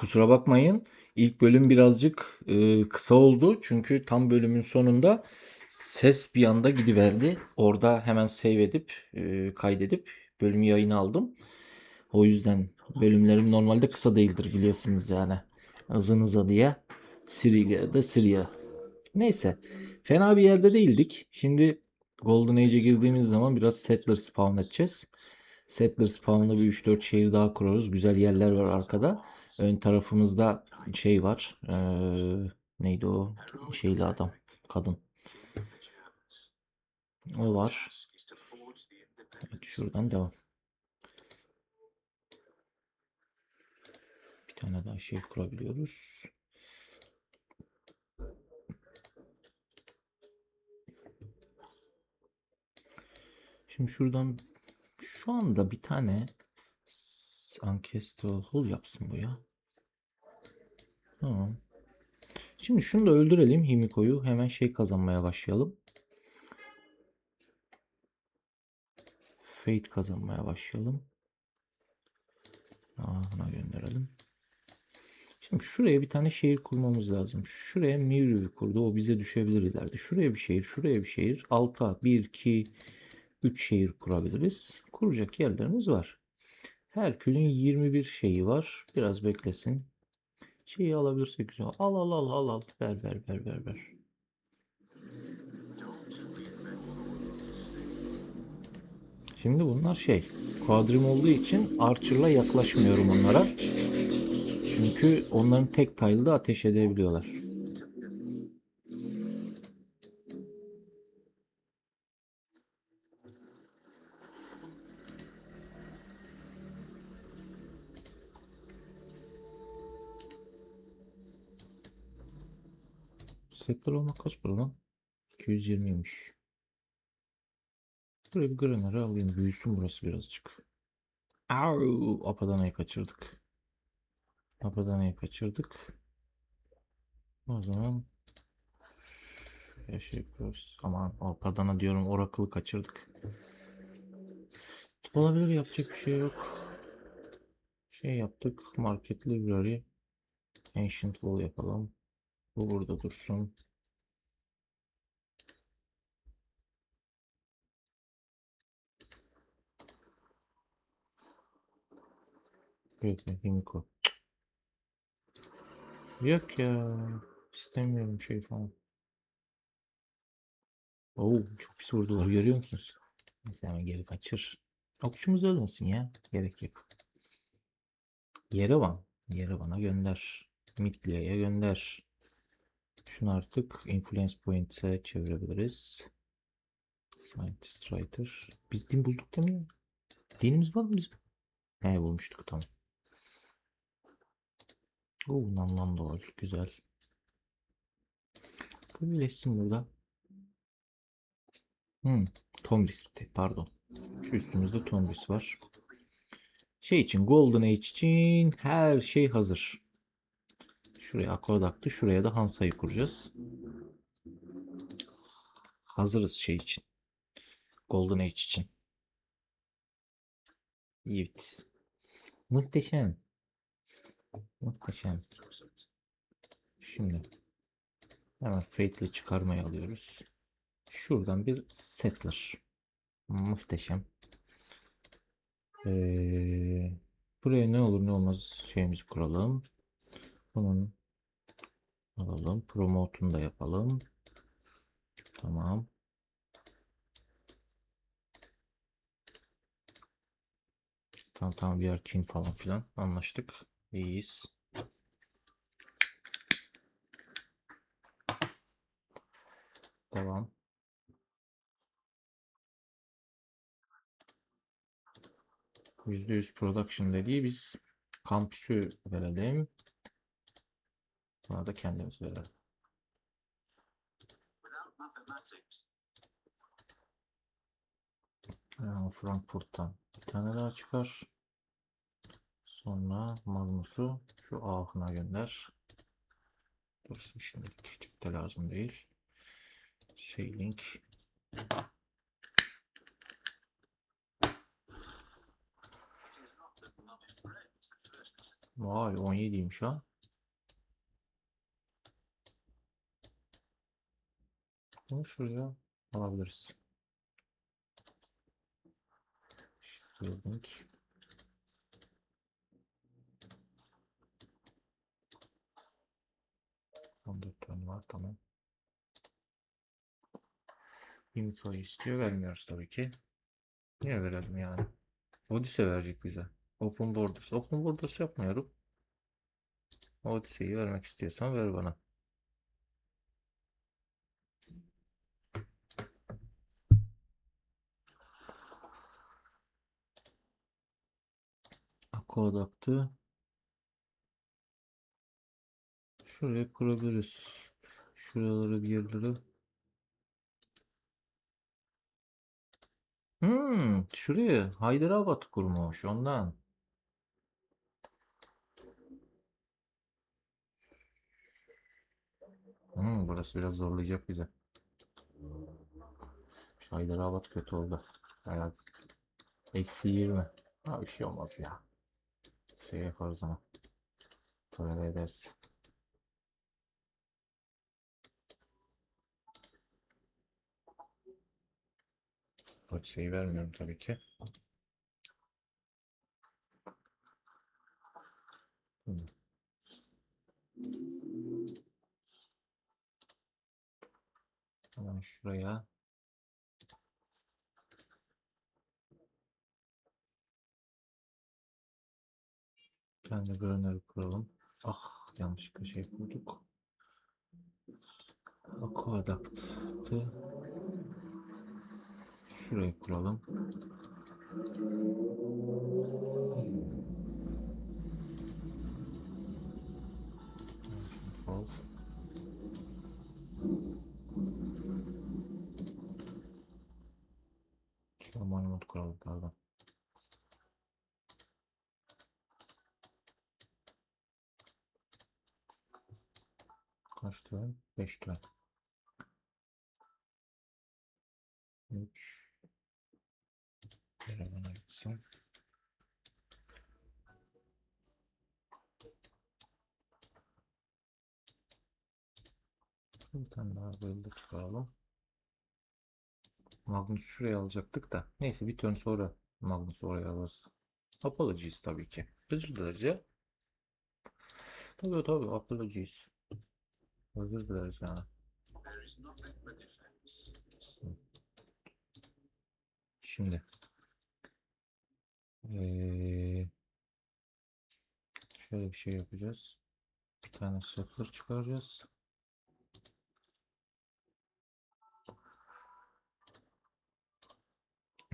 Kusura bakmayın. İlk bölüm birazcık e, kısa oldu. Çünkü tam bölümün sonunda ses bir anda gidiverdi. Orada hemen save edip e, kaydedip bölümü yayına aldım. O yüzden bölümlerim normalde kısa değildir biliyorsunuz yani. Uzun uzadıya Siriya da Siriya. Neyse. Fena bir yerde değildik. Şimdi Golden Age'e girdiğimiz zaman biraz settler spawn edeceğiz. Settler spawn'la bir 3-4 şehir daha kurarız. Güzel yerler var arkada. Ön tarafımızda şey var. Ee, neydi o? Şeyli adam. Kadın. O var. Evet, şuradan devam. Bir tane daha şey kurabiliyoruz. Şimdi şuradan şu anda bir tane ancestral hole yapsın bu ya. Tamam. Şimdi şunu da öldürelim Himiko'yu. Hemen şey kazanmaya başlayalım. Fate kazanmaya başlayalım. Aa, buna gönderelim. Şimdi şuraya bir tane şehir kurmamız lazım. Şuraya Mirror kurdu. O bize düşebilir ileride. Şuraya bir şehir, şuraya bir şehir. Alta 1, 2, 3 şehir kurabiliriz. Kuracak yerlerimiz var. Herkül'ün 21 şeyi var. Biraz beklesin. Şeyi alabilirsek güzel. Al al al al al. Ver ver ver ver ver. Şimdi bunlar şey. Quadrim olduğu için Archer'la yaklaşmıyorum onlara. Çünkü onların tek tile'da ateş edebiliyorlar. Sektör olmak kaç para lan? 220'ymiş. Buraya bir granary alayım. Büyüsün burası birazcık. Au! Apadana'yı kaçırdık. Apadana'yı kaçırdık. O zaman şey yapıyoruz. Aman Apadana diyorum. Oracle'ı kaçırdık. Olabilir yapacak bir şey yok. Şey yaptık. Market Library. Ancient Wall yapalım. Bu burada dursun. Evet, Himiko. Yok ya. İstemiyorum şey falan. Oo, çok pis vurdular görüyor musunuz? Neyse hemen geri kaçır. Okçumuz ölmesin ya. Gerek yok. Yerevan. Yerevan'a gönder. Mitlia'ya gönder. Şunu artık Influence Point'e çevirebiliriz. Scientist Writer. Biz din bulduk değil mi? Dinimiz var mı bizim? He bulmuştuk tamam. Oo namlan da var. Güzel. Bu birleşsin burada. Hmm. Tomris. Pardon. Şu üstümüzde Tomris var. Şey için Golden Age için her şey hazır. Şuraya Aqueduct'ı, şuraya da Hansa'yı kuracağız. Hazırız şey için. Golden Age için. Evet. Muhteşem. Muhteşem. Şimdi hemen Fate'le çıkarmayı alıyoruz. Şuradan bir Settler. Muhteşem. Ee, buraya ne olur ne olmaz şeyimizi kuralım. Bunun alalım. Promote'unu da yapalım. Tamam. Tamam tamam bir erkin falan filan anlaştık. İyiyiz. Devam. %100 production dediği biz kampüsü verelim. Buna da kendimiz verelim. Yani Frankfurt'tan bir tane daha çıkar. Sonra Magnus'u şu Aachen'a gönder. Dursun şimdilik küçük de lazım değil. Sailing. Vay 17'ymiş ha. Bunu şuraya alabiliriz. Building. On dört tane var tamam. Info istiyor vermiyoruz tabii ki. Niye verelim yani? Odyssey verecek bize. Open Borders. Open Borders yapmıyorum. Odyssey'i vermek istiyorsan ver bana. Aqueduct'ı şuraya kurabiliriz. Şuraları bir yerlere. Hmm, şuraya Hyderabad kurmuş ondan. Hmm, burası biraz zorlayacak bize. Şu Hyderabad kötü oldu. Evet. Eksi 20. Ha bir şey olmaz ya. Şey yaparız ama. Tolere ederiz. Bak vermiyorum tabii ki. Hmm. Hemen şuraya tane de granary kuralım. Ah yanlışlıkla şey kurduk. Aqueduct'ı şuraya kuralım. Kaç tane? 5 tane. 3 Bana gitsin. Bir tane daha böyle çıkaralım. Magnus şuraya alacaktık da. Neyse bir turn sonra Magnus oraya alırız. Apologies tabii ki. Özür dileriz. Tabii tabii apologies. Özür dileriz yani. Şimdi. Ee, şöyle bir şey yapacağız. Bir tane sıfır çıkaracağız.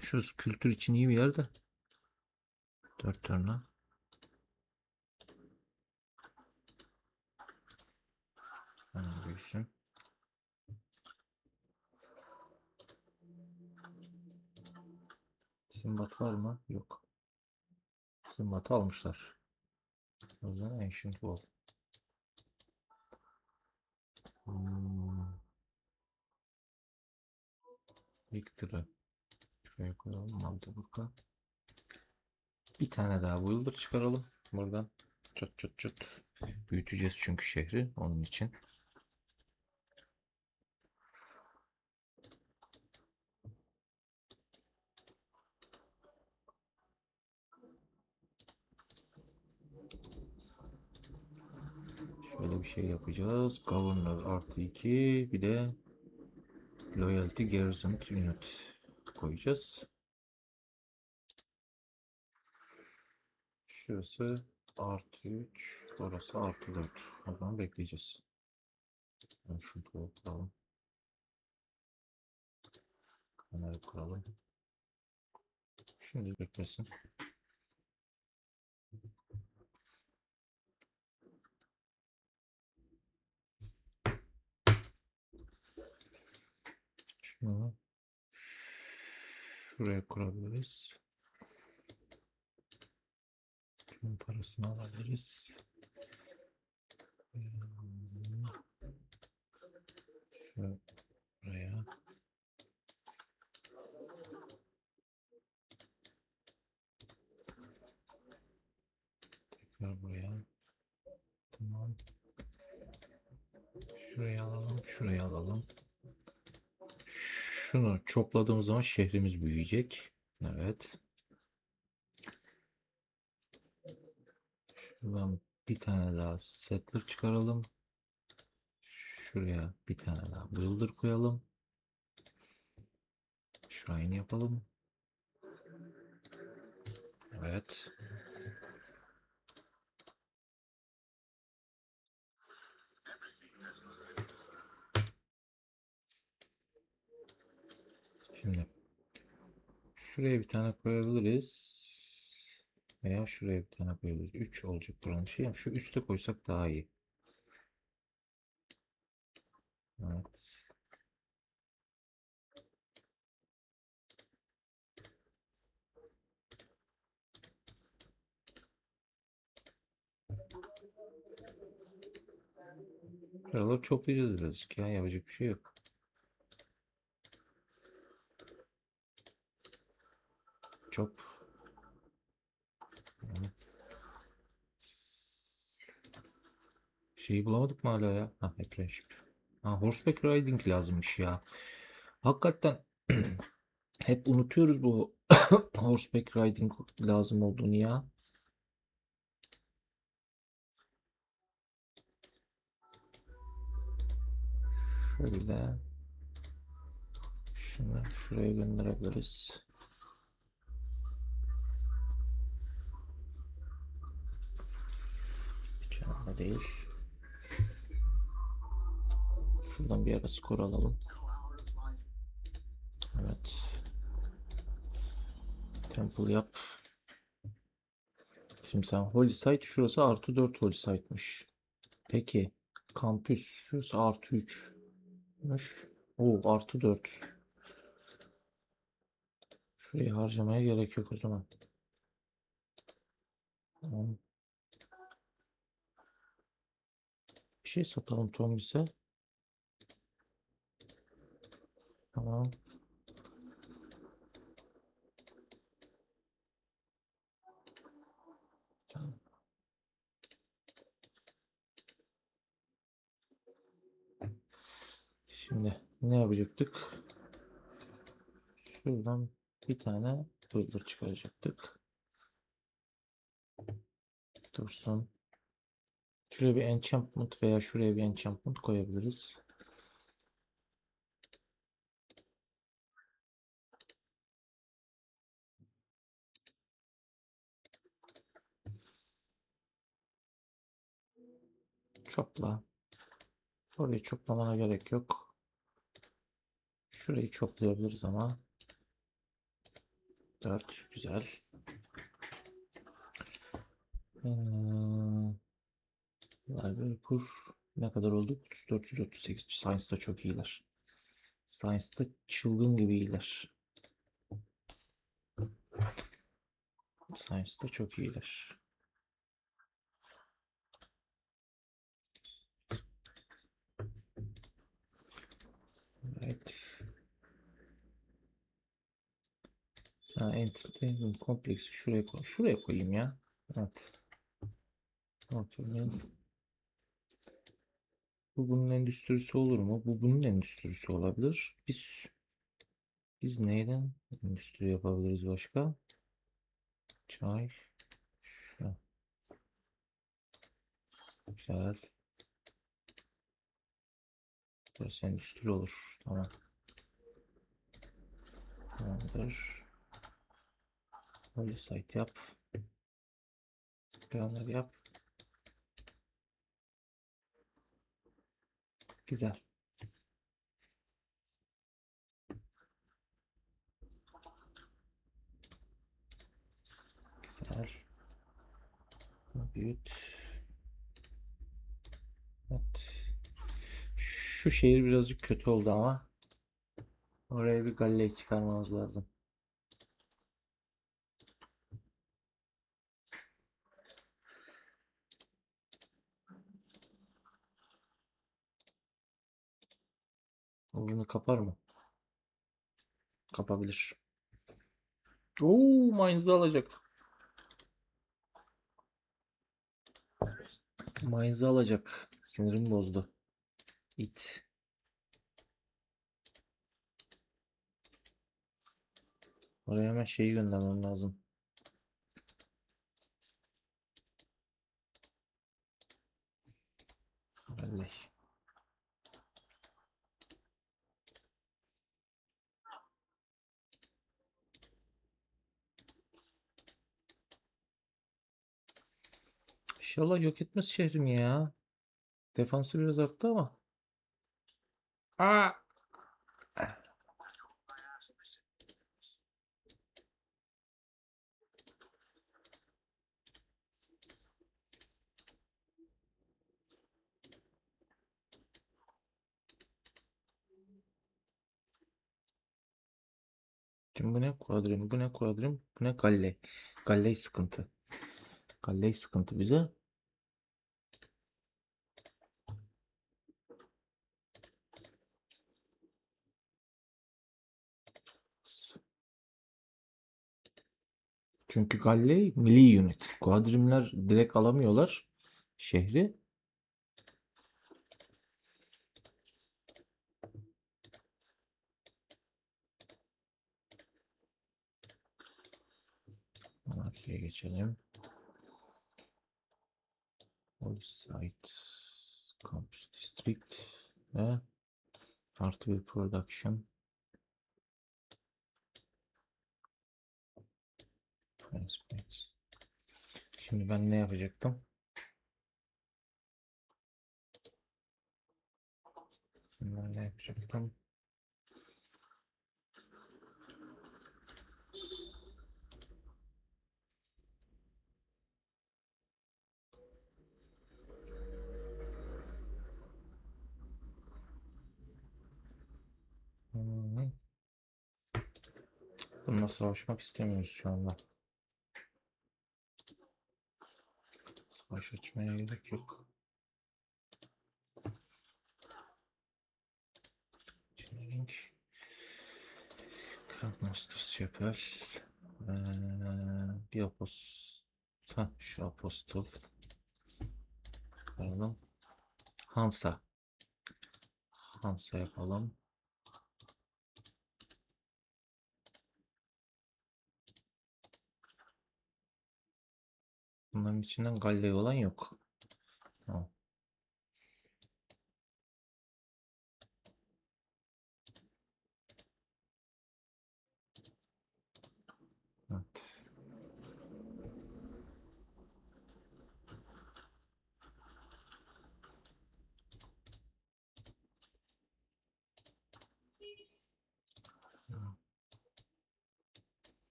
Şu kültür için iyi bir yerde. Dört tane. Büyüsün. Simbat var mı? Yok. Simbat'ı almışlar. O yüzden Ancient Wall. Hmm. Victor'ı şuraya koyalım. Magdeburg'a. Bir tane daha Wilder çıkaralım. Buradan çut çut çut. Büyüteceğiz çünkü şehri onun için. Şöyle bir şey yapacağız. Governor artı 2 bir de Loyalty Garrison Unit koyacağız. Şurası artı 3, orası artı 4. O zaman bekleyeceğiz. Ben şunu kuralım. Kamerayı kuralım. Şimdi beklesin. Şunu şuraya kurabiliriz. Şunun parasını alabiliriz. Hmm. Şuraya. Tekrar buraya. Şuraya alalım, şuraya alalım. Şunu çopladığımız zaman şehrimiz büyüyecek. Evet. Şuradan bir tane daha settler çıkaralım. Şuraya bir tane daha builder koyalım. Shrine yapalım. Evet. Şimdi şuraya bir tane koyabiliriz. Veya şuraya bir tane koyabiliriz. 3 olacak buranın şey. Şu üste koysak daha iyi. Evet. Buraları toplayacağız birazcık ya. Yapacak bir şey yok. Evet. Şeyi bulamadık mı hala ya? Ha, apprenticeship. Ha, horseback riding lazımmış ya. Hakikaten hep unutuyoruz bu horseback riding lazım olduğunu ya. Şöyle. Şunu şuraya gönderebiliriz. Önemli değil. Şuradan bir ara skor alalım. Evet. Temple yap. Şimdi sen Holy Site şurası artı 4 Holy Site'mış. Peki. Kampüs şurası artı 3'müş. Oo artı 4. Şurayı harcamaya gerek yok o zaman. Tamam. Şey satalım Tombis'e. Tamam. Tamam. Şimdi ne yapacaktık? Şuradan bir tane builder çıkaracaktık. Dursun. Şuraya bir enchantment veya şuraya bir enchantment koyabiliriz. Çopla. Orayı çoplamana gerek yok. Şurayı çoplayabiliriz ama. 4 güzel. Ee, library ne kadar oldu? 438. Science'da çok iyiler. Science'da çılgın gibi iyiler. Science'da çok iyiler. Evet. Ha, entertainment kompleksi şuraya koy. Şuraya koyayım ya. Evet. Oturmayın. Bu bunun endüstrisi olur mu? Bu bunun endüstrisi olabilir. Biz biz neyden endüstri yapabiliriz başka? Çay. Şu. Güzel. Burası endüstri olur. Tamam. Tamamdır. Böyle site yap. Planları yap. Güzel. Güzel. Büyüt. Evet. Şu şehir birazcık kötü oldu ama. Oraya bir galle çıkarmamız lazım. Bunu kapar mı? Kapabilir. Oo, Mainz'ı alacak. Mainz'ı alacak. Sinirimi bozdu. İt. Oraya hemen şeyi göndermem lazım. Vallahi. İnşallah yok etmez şehrimi ya. Defansı biraz arttı ama. Aa! Şimdi bu ne kuadrim, bu ne kuadrim, bu ne galle. Galle sıkıntı. Galle sıkıntı bize. Çünkü Galle milli unit. Kuadrimler direkt alamıyorlar şehri. Monarchiye geçelim. Police site, campus district ve artı bir production. Transport. Şimdi ben ne yapacaktım? Şimdi ben ne yapacaktım? Hmm. Bununla savaşmak istemiyoruz şu anda. Savaş açmaya gerek yok. Engineering. Grandmasters Chapel. Ee, bir apos... Heh, şu apostol. Koyalım. Hansa. Hansa yapalım. Bunların içinden Galle olan yok. Tamam. Evet.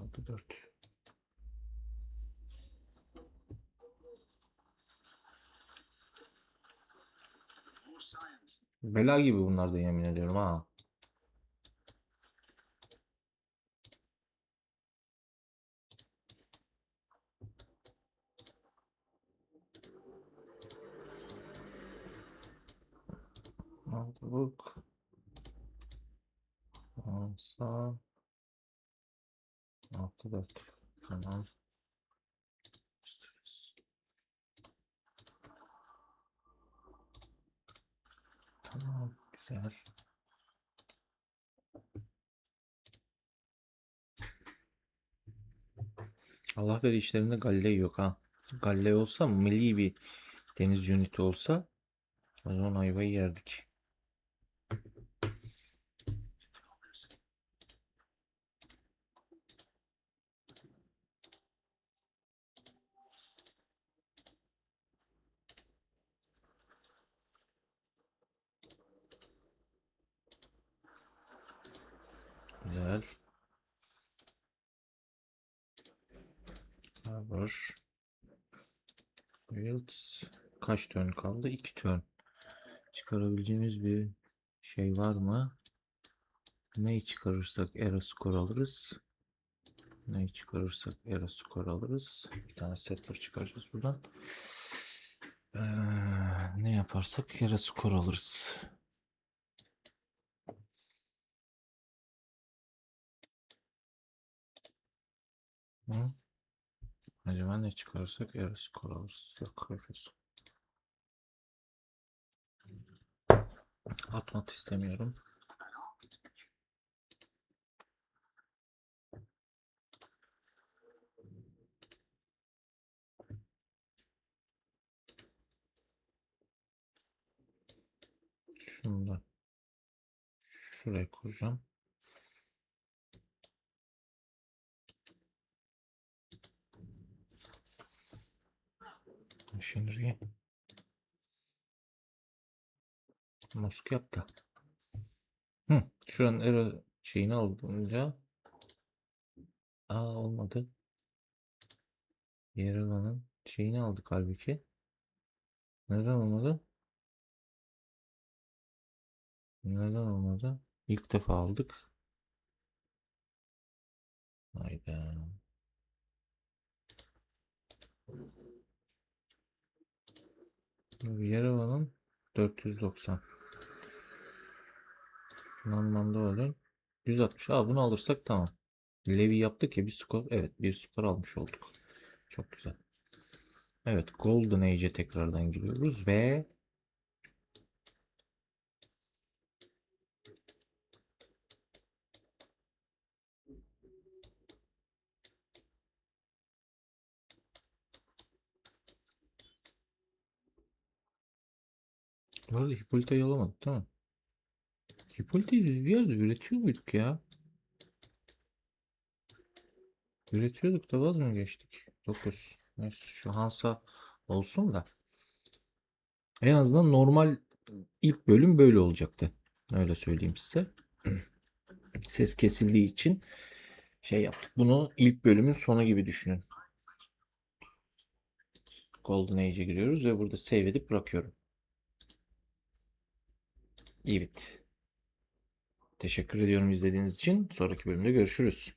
Altı dört. Bela gibi bunlar da yemin ediyorum ha. Aldık. Alsa. Altı dört. Tamam. Tamam. Güzel. Allah veri işlerinde Galley yok ha. Galley olsa milli bir deniz uniti olsa o zaman ayvayı yerdik. Güzel. Harbor. Builds. Kaç turn kaldı? 2 turn. Çıkarabileceğimiz bir şey var mı? Neyi çıkarırsak era skor alırız. Neyi çıkarırsak era skor alırız. Bir tane settler çıkaracağız buradan. Ee, ne yaparsak era skor alırız. Hı? Acaba ne çıkarırsak evet skor alırız. Yok Efes. Atmak istemiyorum. Şunu da şuraya kuracağım. Şimdi Mosk yap da. Hı, şuranın error şeyini alınca Aa olmadı. Yerevan'ın şeyini aldık halbuki. Neden olmadı? Neden olmadı? İlk defa aldık. Hayda. Yerevan'ın 490. Normalde öyle. 160. Aa bunu alırsak tamam. Levi yaptık ya bir skor. Evet bir skor almış olduk. Çok güzel. Evet Golden Age'e tekrardan giriyoruz ve Bu arada Hippolyta'yı alamadık değil mi? Hippolyta'yı biz bir yerde üretiyor muyduk ya? Üretiyorduk da vaz mı geçtik? 9. Neyse şu Hansa olsun da. En azından normal ilk bölüm böyle olacaktı. Öyle söyleyeyim size. Ses kesildiği için şey yaptık. Bunu ilk bölümün sonu gibi düşünün. Golden Age'e giriyoruz ve burada save edip bırakıyorum. Evet. Teşekkür ediyorum izlediğiniz için. Sonraki bölümde görüşürüz.